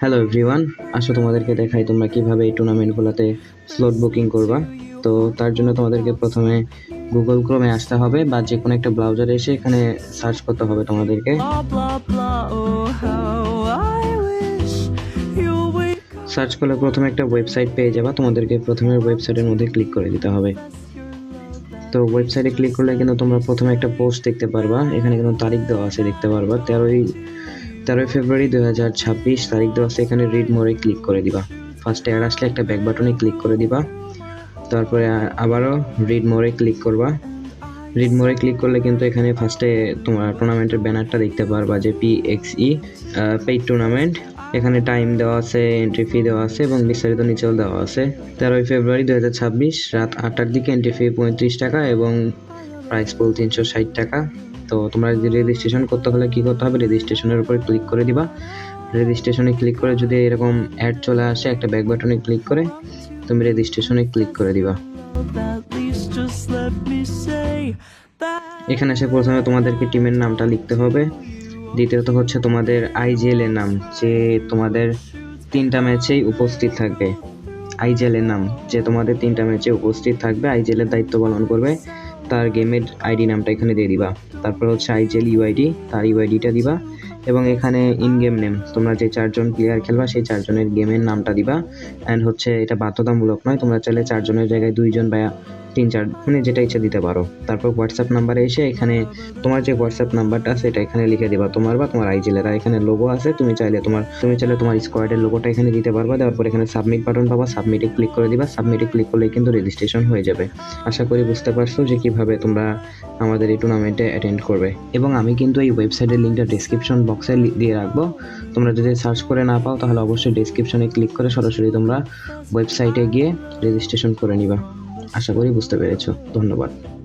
Hello everyone আসো তোমাদেরকে দেখাই তোমরা কীভাবে এই টুর্নামেন্টগুলোতে স্লট বুকিং করবা। তো তার জন্য তোমাদেরকে প্রথমে গুগল ক্রোমে আসতে হবে বা যে কোনো একটা ব্রাউজারে এসে এখানে সার্চ করতে হবে তোমাদেরকে। Blah. Oh. সার্চ করলে প্রথমে একটা ওয়েবসাইট পেয়ে যাবা। তোমাদেরকে প্রথমে ওয়েবসাইটের মধ্যে ক্লিক করে দিতে হবে। তো ওয়েবসাইটে ক্লিক করলে কিন্তু তোমরা প্রথমে একটা পোস্ট দেখতে পারবা। এখানে কিন্তু তারিখ দেওয়া আছে দেখতে পারবা। তেরোই তেরোই ফেব্রুয়ারি দু হাজার ছাব্বিশ তারিখ দেওয়া আছে, এখানে রিড মোড়ে ক্লিক করে দিবা। ফার্স্টে অ্যাড আসলে একটা ব্যাক বাটনে ক্লিক করে দিবা। তারপরে আবারও রিড মোড়ে ক্লিক করবা। রিড মোড়ে ক্লিক করলে কিন্তু এখানে ফার্স্টে তোমার টুর্নামেন্টের ব্যানারটা দেখতে পারবা, যে P X E paid tournament এখানে টাইম দেওয়া আছে এন্ট্রি ফি দেওয়া আছে এবং বিস্তারিত নিচেও দেওয়া আছে। তেরোই ফেব্রুয়ারি দু হাজার ছাব্বিশ রাত আটটার দিকে এন্ট্রি ফি পঁয়ত্রিশ টাকা এবং প্রাইস পুল তিনশো ষাট টাকা। তো তোমরা যদি রেজিস্ট্রেশন করতে হলে কী করতে হবে? রেজিস্ট্রেশনের উপরে ক্লিক করে দিবা। রেজিস্ট্রেশনে ক্লিক করে যদি এরকম অ্যাড চলে আসে, একটা ব্যাক বাটনে ক্লিক করে, তুমি রেজিস্ট্রেশনে ক্লিক করে দিবা. এখানে এসে প্রথমে তোমাদেরকে টিমের নামটা লিখতে হবে। দ্বিতীয়ত হচ্ছে তোমাদের আইজিএল এর নাম, যে তোমাদের তিনটা ম্যাচেই উপস্থিত থাকবে। আইজিএল এর নাম, যে তোমাদের তিনটা ম্যাচে উপস্থিত থাকবে আইজিএল এর দায়িত্ব পালন করবে। তার গেমের আইডি নামটা এখানে দিয়ে দিবা। তারপর হচ্ছে আইজেল ইউআইডি, তার ইউআইডিটা দিবা এবং এখানে ইন গেম নেম তোমরা যে চারজন প্লেয়ার খেলবা সেই চারজনের গেমের নামটা দিবা। অ্যান্ড হচ্ছে এটা বাধ্যতামূলক নয়, তোমরা চাইলে চারজনের জায়গায় দুইজন বা তিন চার মানে যেটা ইচ্ছা দিতে পারো। তারপর হোয়াটসঅ্যাপ নাম্বারে এসে এখানে তোমার যে হোয়াটসঅ্যাপ নাম্বারটা আছে, এটা এখানে লিখে দিবা। তোমার বা তোমার আইজিএলের আর এখানে লোগো আছে, তুমি চাইলে তোমার, তুমি চাইলে তোমার স্কোয়াডের লোগোটা এখানে দিতে পারবা। দেওয়ার পর এখানে সাবমিট বাটন পাবা। সাবমিটে ক্লিক করে দিবা। সাবমিটে ক্লিক করলে কিন্তু রেজিস্ট্রেশন হয়ে যাবে। আশা করি বুঝতে পারছ যে কীভাবে তোমরা আমাদের এই টুর্নামেন্টে অ্যাটেন্ড করবে। এবং আমি কিন্তু এই ওয়েবসাইটের লিঙ্কটা ডিসক্রিপশন বক্সে দিয়ে রাখব। তোমরা যদি সার্চ করে না পাও, তাহলে অবশ্যই ডিসক্রিপশনে ক্লিক করে সরাসরি তোমরা ওয়েবসাইটে গিয়ে রেজিস্ট্রেশন করে নিবা। আশা করি বুঝতে পেরেছ। ধন্যবাদ।